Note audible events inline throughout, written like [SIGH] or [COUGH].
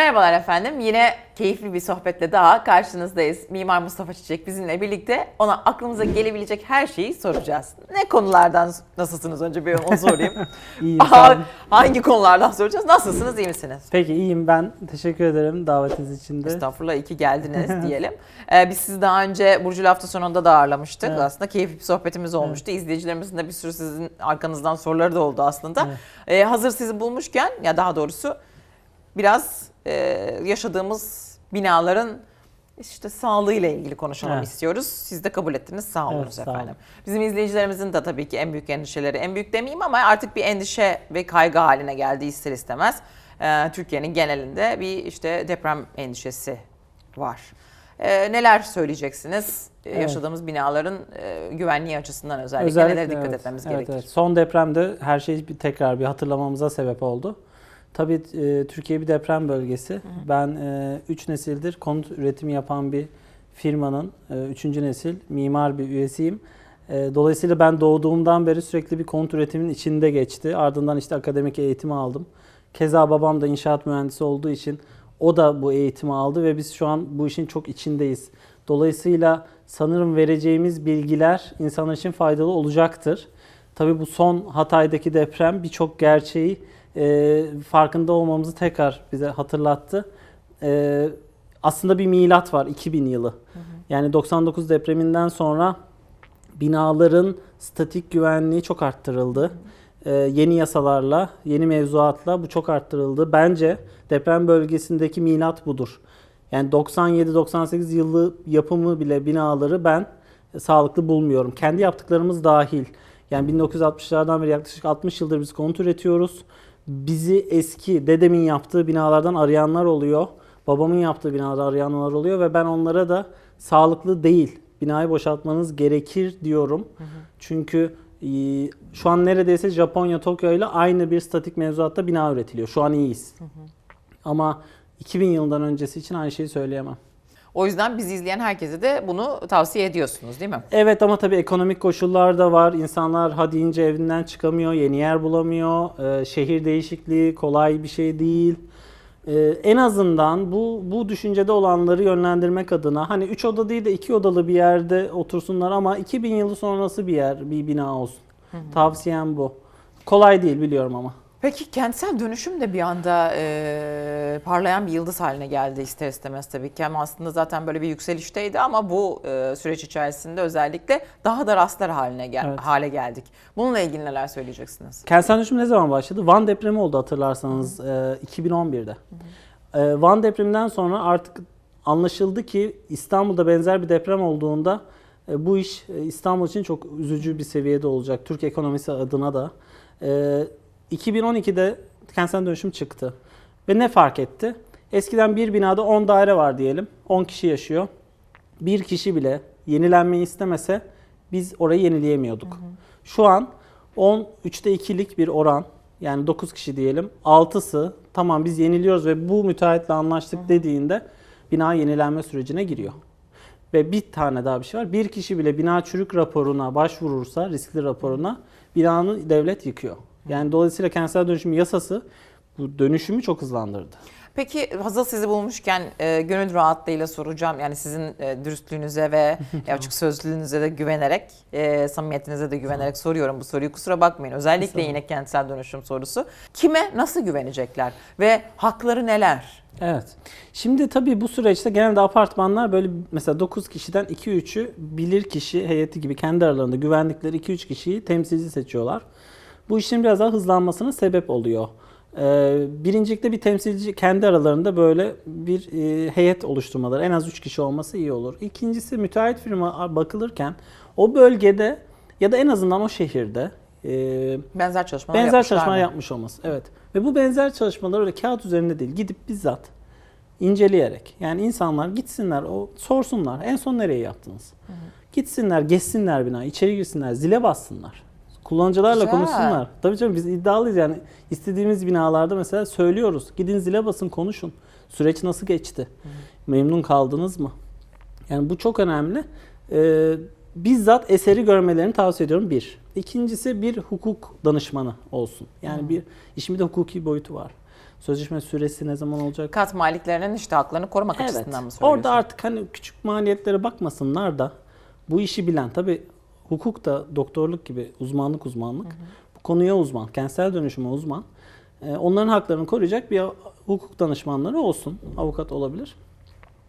Merhabalar efendim. Yine keyifli bir sohbetle daha karşınızdayız. Mimar Mustafa Çiçek bizimle birlikte ona aklımıza gelebilecek her şeyi soracağız. Ne konulardan nasılsınız önce bir onu sorayım. [LAUGHS] İyiyim. olun. hangi konulardan soracağız? Nasılsınız, iyi misiniz? Peki iyiyim ben. Teşekkür ederim davetiniz için de. Estağfurullah iyi ki geldiniz [LAUGHS] diyelim. Ee, biz sizi daha önce Burcu hafta sonunda da ağırlamıştık. Evet. Aslında keyifli bir sohbetimiz olmuştu. İzleyicilerimizin de bir sürü sizin arkanızdan soruları da oldu aslında. Evet. Ee, hazır sizi bulmuşken ya daha doğrusu biraz e, yaşadığımız binaların işte sağlığıyla ilgili konuşalım Evet. istiyoruz. Siz de kabul ettiniz. Sağ olunuz Evet, sağ olun. efendim. Bizim izleyicilerimizin de tabii ki en büyük endişeleri, en büyük demeyeyim ama artık bir endişe ve kaygı haline geldi ister istemez. Ee, Türkiye'nin genelinde bir işte deprem endişesi var. Ee, neler söyleyeceksiniz? Ee, Evet. Yaşadığımız binaların e, güvenliği açısından özellikle, nelere dikkat evet, etmemiz evet, gerekir? evet. Son depremde her şey bir tekrar bir hatırlamamıza sebep oldu. Tabii e, Türkiye bir deprem bölgesi. Ben 3 nesildir konut üretimi yapan bir firmanın 3. nesil mimar bir üyesiyim. E, Dolayısıyla ben doğduğumdan beri sürekli bir konut üretiminin içinde geçti. Ardından işte akademik eğitimi aldım. Keza babam da inşaat mühendisi olduğu için o da bu eğitimi aldı ve biz şu an bu işin çok içindeyiz. Dolayısıyla sanırım vereceğimiz bilgiler insanlar için faydalı olacaktır. Tabii bu son Hatay'daki deprem birçok gerçeği e, farkında olmamızı tekrar bize hatırlattı. E, aslında bir milat var 2000 yılı. Yani 99 depreminden sonra binaların statik güvenliği çok arttırıldı. Ee, yeni yasalarla, yeni mevzuatla bu çok arttırıldı. Bence deprem bölgesindeki milat budur. Yani 97-98 yılı yapımı bile binaları ben sağlıklı bulmuyorum. Kendi yaptıklarımız dahil. Yani 1960'lardan beri yaklaşık 60 yıldır biz konut üretiyoruz. Bizi eski dedemin yaptığı binalardan arayanlar oluyor. Babamın yaptığı binalardan arayanlar oluyor ve ben onlara da sağlıklı değil. Binayı boşaltmanız gerekir diyorum. Çünkü e, şu an neredeyse Japonya, Tokyo ile aynı bir statik mevzuatta bina üretiliyor. Şu an iyiyiz. Ama 2000 yılından öncesi için aynı şeyi söyleyemem. O yüzden bizi izleyen herkese de bunu tavsiye ediyorsunuz değil mi? Evet ama tabii ekonomik koşullar da var. İnsanlar ha deyince evinden çıkamıyor, yeni yer bulamıyor. Ee, şehir değişikliği kolay bir şey değil. Ee, en azından bu bu düşüncede olanları yönlendirmek adına hani 3 oda değil de 2 odalı bir yerde otursunlar ama 2000 yılı sonrası bir yer, bir bina olsun. Tavsiyem bu. Kolay değil biliyorum ama. Peki kentsel dönüşüm de bir anda e, parlayan bir yıldız haline geldi ister istemez tabii ki. Ama aslında zaten böyle bir yükselişteydi ama bu e, süreç içerisinde özellikle daha da rastlar haline gel Evet. hale geldik. Bununla ilgili neler söyleyeceksiniz? Kentsel dönüşüm ne zaman başladı? Van depremi oldu hatırlarsanız e, 2011'de. E, Van depreminden sonra artık anlaşıldı ki İstanbul'da benzer bir deprem olduğunda e, bu iş e, İstanbul için çok üzücü bir seviyede olacak. Türk ekonomisi adına da. E, 2012'de kentsel dönüşüm çıktı. Ve ne fark etti? Eskiden bir binada 10 daire var diyelim. 10 kişi yaşıyor. Bir kişi bile yenilenmeyi istemese biz orayı yenileyemiyorduk. Şu an 10 3'te 2'lik bir oran yani 9 kişi diyelim. 6'sı tamam biz yeniliyoruz ve bu müteahhitle anlaştık dediğinde bina yenilenme sürecine giriyor. Ve bir tane daha bir şey var. Bir kişi bile bina çürük raporuna başvurursa, riskli raporuna binanı devlet yıkıyor. Yani dolayısıyla kentsel dönüşüm yasası bu dönüşümü çok hızlandırdı. Peki hazır sizi bulmuşken e, gönül rahatlığıyla soracağım. Yani sizin e, dürüstlüğünüze ve [LAUGHS] e, açık sözlülüğünüze de güvenerek, e, samimiyetinize de güvenerek soruyorum bu soruyu. Kusura bakmayın. Özellikle yine kentsel dönüşüm sorusu. Kime nasıl güvenecekler ve hakları neler? Evet. Şimdi tabii bu süreçte genelde apartmanlar böyle mesela 9 kişiden 2-3'ü bilir kişi heyeti gibi kendi aralarında güvendikleri 2-3 kişiyi temsilci seçiyorlar. Bu işin biraz daha hızlanmasına sebep oluyor. Ee, birincilikte bir temsilci kendi aralarında böyle bir e, heyet oluşturmaları en az 3 kişi olması iyi olur. İkincisi müteahhit firma bakılırken o bölgede ya da en azından o şehirde e, Benzer çalışmalar benzer çalışmalar mı? yapmış olması. Evet. Ve bu benzer çalışmalar öyle kağıt üzerinde değil. Gidip bizzat inceleyerek. Yani insanlar gitsinler, o sorsunlar. En son nereye yaptınız? Gitsinler, gezsinler bina, içeri girsinler, zile bassınlar. Kullanıcılarla Güzel. konuşsunlar. Tabii canım biz iddialıyız yani. istediğimiz binalarda mesela söylüyoruz. Gidin zile basın, konuşun. Süreç nasıl geçti? Memnun kaldınız mı? Yani bu çok önemli. Ee, bizzat eseri görmelerini tavsiye ediyorum bir. İkincisi bir hukuk danışmanı olsun. Yani bir işin bir de hukuki boyutu var. Sözleşme süresi ne zaman olacak? Kat maliklerinin işte haklarını korumak Evet. açısından mı söylüyorsun? Orada artık hani küçük maliyetlere bakmasınlar da bu işi bilen tabi hukuk da doktorluk gibi uzmanlık uzmanlık. Bu konuya uzman, kentsel dönüşüme uzman. Ee, onların haklarını koruyacak bir hukuk danışmanları olsun. Avukat olabilir.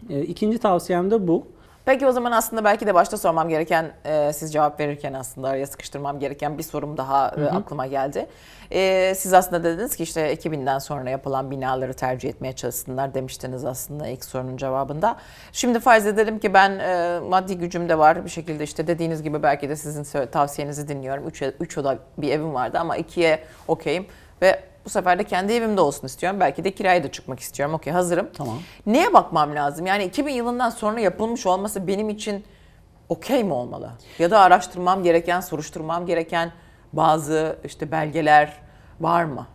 Ee, ikinci tavsiyem de bu. Peki o zaman aslında belki de başta sormam gereken, e, siz cevap verirken aslında araya sıkıştırmam gereken bir sorum daha e, aklıma geldi. E, siz aslında dediniz ki işte 2000'den sonra yapılan binaları tercih etmeye çalışsınlar demiştiniz aslında ilk sorunun cevabında. Şimdi farz edelim ki ben e, maddi gücüm de var bir şekilde işte dediğiniz gibi belki de sizin tavsiyenizi dinliyorum. 3 üç oda bir evim vardı ama ikiye okeyim ve bu sefer de kendi evimde olsun istiyorum. Belki de kiraya da çıkmak istiyorum. Okey hazırım. Tamam. Neye bakmam lazım? Yani 2000 yılından sonra yapılmış olması benim için okey mi olmalı? Ya da araştırmam gereken, soruşturmam gereken bazı işte belgeler var mı?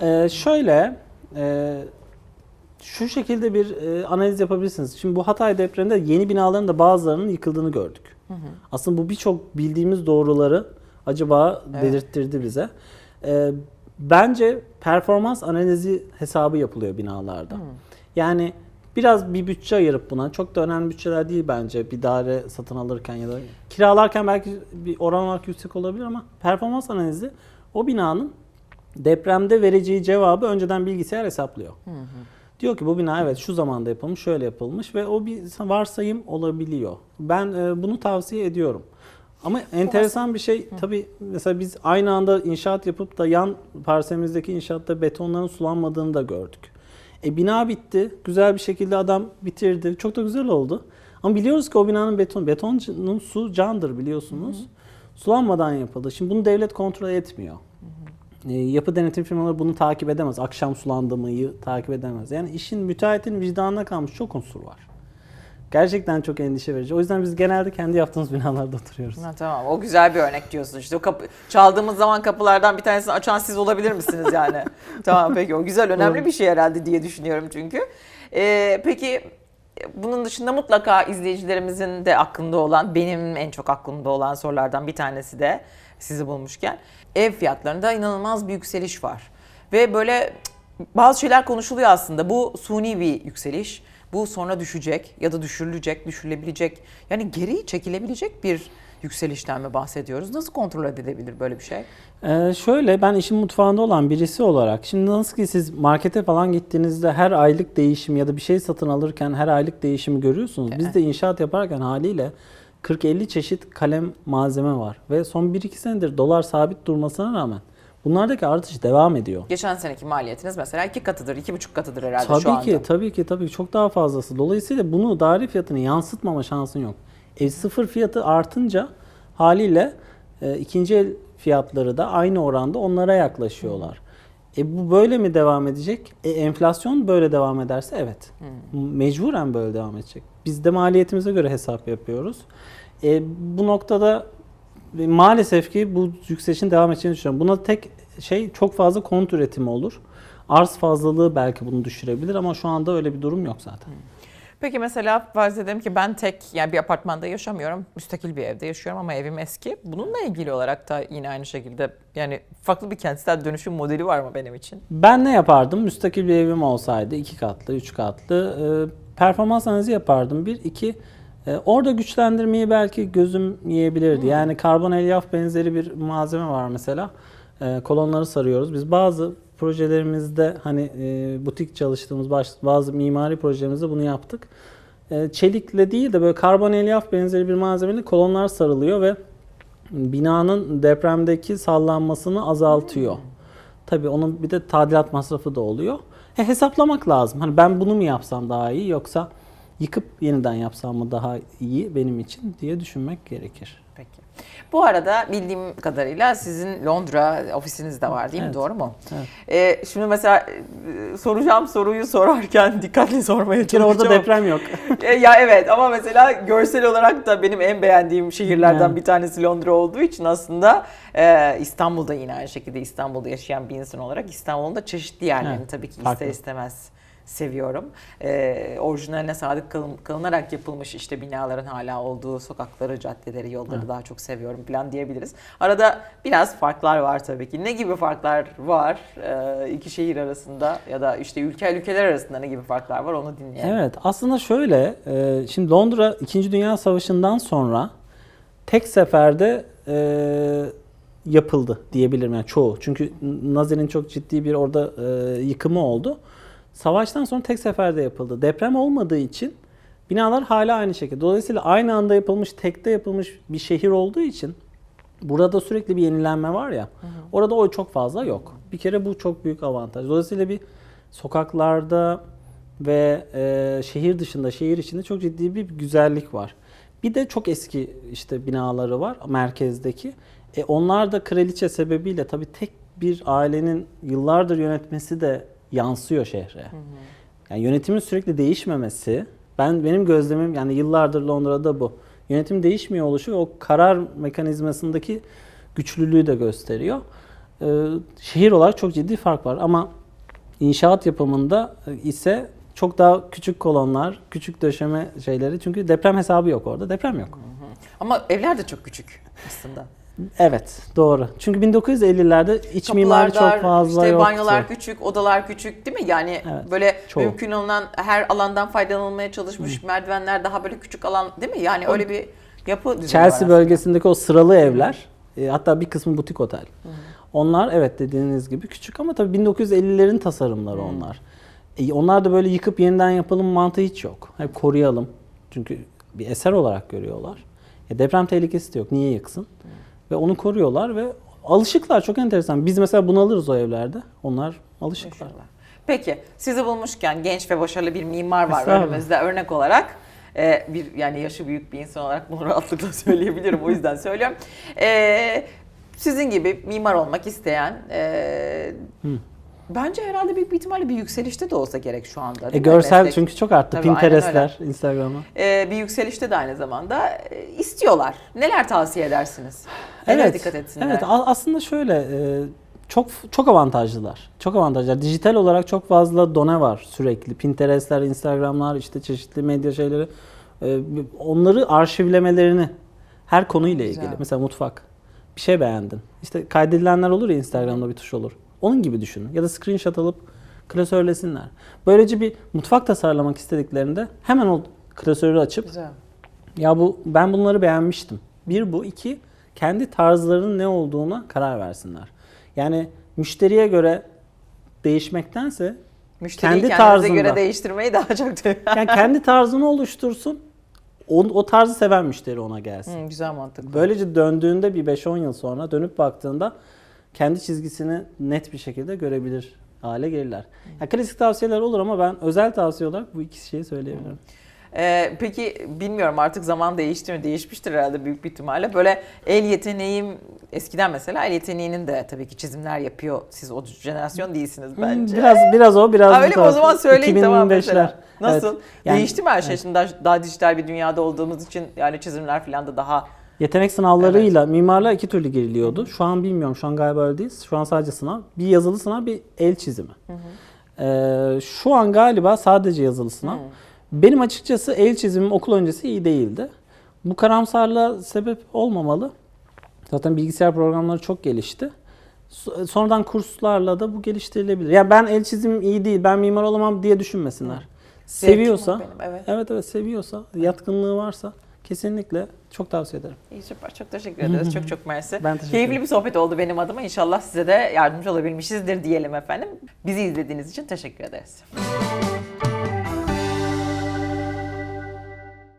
Ee, şöyle e, şu şekilde bir e, analiz yapabilirsiniz. Şimdi bu Hatay depreminde yeni binaların da bazılarının yıkıldığını gördük. Aslında bu birçok bildiğimiz doğruları acaba Evet. delirttirdi bize. Ee, bence performans analizi hesabı yapılıyor binalarda. Yani biraz bir bütçe ayırıp buna çok da önemli bütçeler değil bence bir daire satın alırken ya da kiralarken belki bir oran olarak yüksek olabilir ama performans analizi o binanın depremde vereceği cevabı önceden bilgisayar hesaplıyor. Diyor ki bu bina evet şu zamanda yapılmış, şöyle yapılmış ve o bir varsayım olabiliyor. Ben e, bunu tavsiye ediyorum. Ama enteresan bir şey tabii mesela biz aynı anda inşaat yapıp da yan parsemizdeki inşaatta betonların sulanmadığını da gördük. E bina bitti. Güzel bir şekilde adam bitirdi. Çok da güzel oldu. Ama biliyoruz ki o binanın beton, betonun su candır biliyorsunuz. Sulanmadan yapıldı. Şimdi bunu devlet kontrol etmiyor. E, yapı denetim firmaları bunu takip edemez. Akşam sulandı mıyı takip edemez. Yani işin müteahhitin vicdanına kalmış çok unsur var. Gerçekten çok endişe verici. O yüzden biz genelde kendi yaptığımız binalarda oturuyoruz. Ha, tamam o güzel bir örnek diyorsun. İşte o kapı, çaldığımız zaman kapılardan bir tanesini açan siz olabilir misiniz yani? [LAUGHS] tamam peki o güzel önemli bir şey herhalde diye düşünüyorum çünkü. Ee, peki bunun dışında mutlaka izleyicilerimizin de aklında olan, benim en çok aklımda olan sorulardan bir tanesi de sizi bulmuşken ev fiyatlarında inanılmaz bir yükseliş var. Ve böyle bazı şeyler konuşuluyor aslında. Bu suni bir yükseliş. Bu sonra düşecek ya da düşürülecek, düşürülebilecek. Yani geri çekilebilecek bir yükselişten mi bahsediyoruz? Nasıl kontrol edilebilir böyle bir şey? Ee, şöyle ben işin mutfağında olan birisi olarak şimdi nasıl ki siz markete falan gittiğinizde her aylık değişim ya da bir şey satın alırken her aylık değişimi görüyorsunuz. Biz de inşaat yaparken haliyle 40-50 çeşit kalem malzeme var ve son 1-2 senedir dolar sabit durmasına rağmen bunlardaki artış devam ediyor. Geçen seneki maliyetiniz mesela iki katıdır, iki buçuk katıdır herhalde Tabii şu anda. ki, tabii ki, tabii ki çok daha fazlası. Dolayısıyla bunu daire fiyatını yansıtmama şansın yok. Ev sıfır fiyatı artınca haliyle e, ikinci el fiyatları da aynı oranda onlara yaklaşıyorlar. E bu böyle mi devam edecek? E enflasyon böyle devam ederse evet. Mecburen böyle devam edecek. Biz de maliyetimize göre hesap yapıyoruz. E, bu noktada ve maalesef ki bu yükselişin devam edeceğini düşünüyorum. Buna tek şey çok fazla konut üretimi olur. Arz fazlalığı belki bunu düşürebilir ama şu anda öyle bir durum yok zaten. Peki mesela farz edelim ki ben tek yani bir apartmanda yaşamıyorum. Müstakil bir evde yaşıyorum ama evim eski. Bununla ilgili olarak da yine aynı şekilde yani farklı bir kentsel dönüşüm modeli var mı benim için? Ben ne yapardım? Müstakil bir evim olsaydı iki katlı, üç katlı e, performans analizi yapardım. Bir, iki e, orada güçlendirmeyi belki gözüm yiyebilirdi. Yani karbon elyaf benzeri bir malzeme var mesela. E, kolonları sarıyoruz. Biz bazı projelerimizde hani e, butik çalıştığımız baş- bazı mimari projelerimizde bunu yaptık. E, çelikle değil de böyle karbon elyaf benzeri bir malzemeyle kolonlar sarılıyor ve binanın depremdeki sallanmasını azaltıyor. Tabii onun bir de tadilat masrafı da oluyor. E, hesaplamak lazım. Hani ben bunu mu yapsam daha iyi yoksa yıkıp yeniden yapsam mı daha iyi benim için diye düşünmek gerekir. Peki. Bu arada bildiğim kadarıyla sizin Londra ofisiniz de var değil mi? Evet. Doğru mu? Evet. Ee, şimdi mesela e, soracağım soruyu sorarken [LAUGHS] dikkatli sormaya çalışacağım. orada deprem yok. [LAUGHS] E, ya evet ama mesela görsel olarak da benim en beğendiğim şehirlerden Evet. bir tanesi Londra olduğu için aslında e, İstanbul'da yine aynı şekilde İstanbul'da yaşayan bir insan olarak İstanbul'un da çeşitli yerlerini Evet, tabii ki farklı. ister istemez seviyorum. Ee, orijinaline sadık kalın- kalınarak yapılmış işte binaların hala olduğu sokakları, caddeleri, yolları daha çok seviyorum falan diyebiliriz. Arada biraz farklar var tabii ki. Ne gibi farklar var ee, iki şehir arasında ya da işte ülke ülkeler arasında ne gibi farklar var onu dinleyelim. Evet aslında şöyle e, şimdi Londra 2. Dünya Savaşı'ndan sonra tek seferde e, yapıldı diyebilirim yani çoğu. Çünkü Nazi'nin çok ciddi bir orada e, yıkımı oldu. Savaştan sonra tek seferde yapıldı. Deprem olmadığı için binalar hala aynı şekilde. Dolayısıyla aynı anda yapılmış, tekte yapılmış bir şehir olduğu için burada sürekli bir yenilenme var ya. Orada o çok fazla yok. Bir kere bu çok büyük avantaj. Dolayısıyla bir sokaklarda ve e, şehir dışında, şehir içinde çok ciddi bir güzellik var. Bir de çok eski işte binaları var merkezdeki. E, onlar da kraliçe sebebiyle tabii tek bir ailenin yıllardır yönetmesi de yansıyor şehre. Yani yönetimin sürekli değişmemesi, ben benim gözlemim yani yıllardır Londra'da bu. Yönetim değişmiyor oluşu ve o karar mekanizmasındaki güçlülüğü de gösteriyor. Ee, şehir olarak çok ciddi fark var ama inşaat yapımında ise çok daha küçük kolonlar, küçük döşeme şeyleri çünkü deprem hesabı yok orada. Deprem yok. Ama evler de çok küçük aslında. Evet, doğru. Çünkü 1950'lerde iç mimari çok fazla işte yoktu. banyolar küçük, odalar küçük değil mi? Yani Evet, böyle çoğu. mümkün olan her alandan faydalanılmaya çalışmış merdivenler daha böyle küçük alan değil mi? Yani öyle bir yapı Chelsea bölgesindeki o sıralı evler, e, hatta bir kısmı butik otel. Onlar evet dediğiniz gibi küçük ama tabii 1950'lerin tasarımları onlar. E, onlar da böyle yıkıp yeniden yapalım mantığı hiç yok. Hep koruyalım. Çünkü bir eser olarak görüyorlar. E, deprem tehlikesi de yok. Niye yıksın? Ve onu koruyorlar ve alışıklar. Çok enteresan. Biz mesela bunalırız o evlerde. Onlar alışıklar. Peki sizi bulmuşken genç ve başarılı bir mimar var önümüzde örnek olarak. Ee, bir yani yaşı büyük bir insan olarak bunu [LAUGHS] rahatlıkla söyleyebilirim o yüzden söylüyorum. Ee, sizin gibi mimar olmak isteyen e, bence herhalde büyük bir ihtimalle bir yükselişte de olsa gerek şu anda. E, görsel Meslek. çünkü çok arttı. Tabii, Pinterest'ler, Instagram'a. Ee, bir yükselişte de aynı zamanda e, istiyorlar. Neler tavsiye edersiniz? Nelere dikkat etsinler? Evet, aslında şöyle e, çok çok avantajlılar. Çok avantajlılar. Dijital olarak çok fazla done var sürekli. Pinterest'ler, Instagram'lar, işte çeşitli medya şeyleri. E, onları arşivlemelerini her konuyla Güzel. ilgili. Mesela mutfak. Bir şey beğendin. İşte kaydedilenler olur ya Instagram'da bir tuş olur. Onun gibi düşünün. Ya da screenshot alıp klasörlesinler. Böylece bir mutfak tasarlamak istediklerinde hemen o klasörü açıp Güzel. ya bu ben bunları beğenmiştim. Bir bu, iki kendi tarzlarının ne olduğuna karar versinler. Yani müşteriye göre değişmektense Müşteriyi Kendi tarzında. göre değiştirmeyi daha çok yani kendi tarzını oluştursun. O, o tarzı seven müşteri ona gelsin. Hı, güzel mantık. Böylece döndüğünde bir 5-10 yıl sonra dönüp baktığında kendi çizgisini net bir şekilde görebilir hale gelirler. Ya klasik tavsiyeler olur ama ben özel tavsiye olarak bu iki şeyi söyleyebilirim. Ee, peki bilmiyorum artık zaman değişti mi? Değişmiştir herhalde büyük bir ihtimalle. Böyle el yeteneğim eskiden mesela el yeteneğinin de tabii ki çizimler yapıyor. Siz o jenerasyon değilsiniz bence. Biraz biraz o biraz Ha, öyle mi? O zaman söyleyin tamam 2025'ler. mesela. Nasıl? Evet. Yani- Değişti mi her şey? Şimdi daha, daha dijital bir dünyada olduğumuz için yani çizimler falan da daha Yetenek sınavlarıyla mimarlığa iki türlü giriliyordu. Şu an bilmiyorum. Şu an galiba öyle değil. Şu an sadece sınav. Bir yazılı sınav, bir el çizimi. Ee, şu an galiba sadece yazılı sınav. Benim açıkçası el çizimim okul öncesi iyi değildi. Bu karamsarlığa sebep olmamalı. Zaten bilgisayar programları çok gelişti. So- Sonradan kurslarla da bu geliştirilebilir. Yani ben el çizimim iyi değil, ben mimar olamam diye düşünmesinler. Seviyorsa, Zevkim o benim, evet. evet evet seviyorsa, yatkınlığı varsa kesinlikle çok tavsiye ederim. İyi süper. Çok teşekkür ederiz. çok çok mersi. Ben teşekkür Keyifli bir sohbet oldu benim adıma. İnşallah size de yardımcı olabilmişizdir diyelim efendim. Bizi izlediğiniz için teşekkür ederiz.